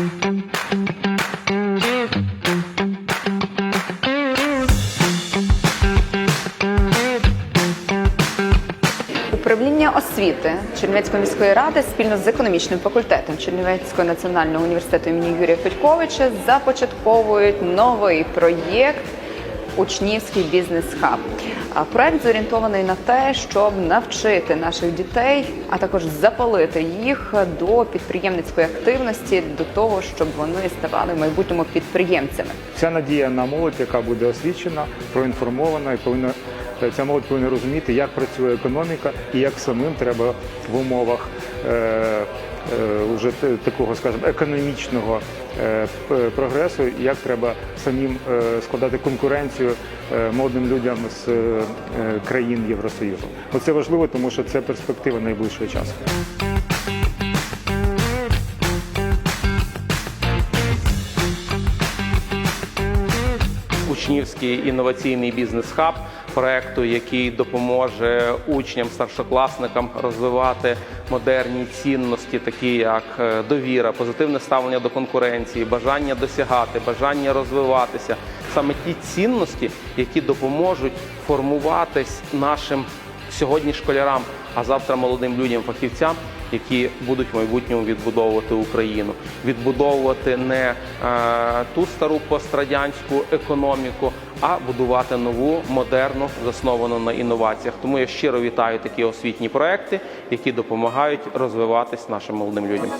Управління освіти Чернівецької міської ради спільно з економічним факультетом Чернівецького національного університету імені Юрія Федьковича започатковують новий проєкт Учнівський бізнес-хаб. Проект зорієнтований на те, щоб навчити наших дітей, а також запалити їх до підприємницької активності, до того, щоб вони ставали в майбутньому підприємцями. Вся надія на молодь, яка буде освічена, проінформована і повинна ця молодь повинна розуміти, як працює економіка і як самим треба в умовах е, е, уже т- такого, скажімо, економічного е, прогресу, як треба самим е, складати конкуренцію модним людям з е, країн Євросоюзу. Оце важливо, тому що це перспектива найближчого часу. Учнівський інноваційний бізнес-хаб проекту, який допоможе учням, старшокласникам розвивати модерні цінності, такі як е, довіра, позитивне ставлення до конкуренції, бажання досягати, бажання розвиватися. Саме ті цінності, які допоможуть формуватись нашим сьогодні школярам, а завтра молодим людям, фахівцям, які будуть в майбутньому відбудовувати Україну, відбудовувати не е, ту стару пострадянську економіку, а будувати нову, модерну, засновану на інноваціях. Тому я щиро вітаю такі освітні проекти, які допомагають розвиватись нашим молодим людям.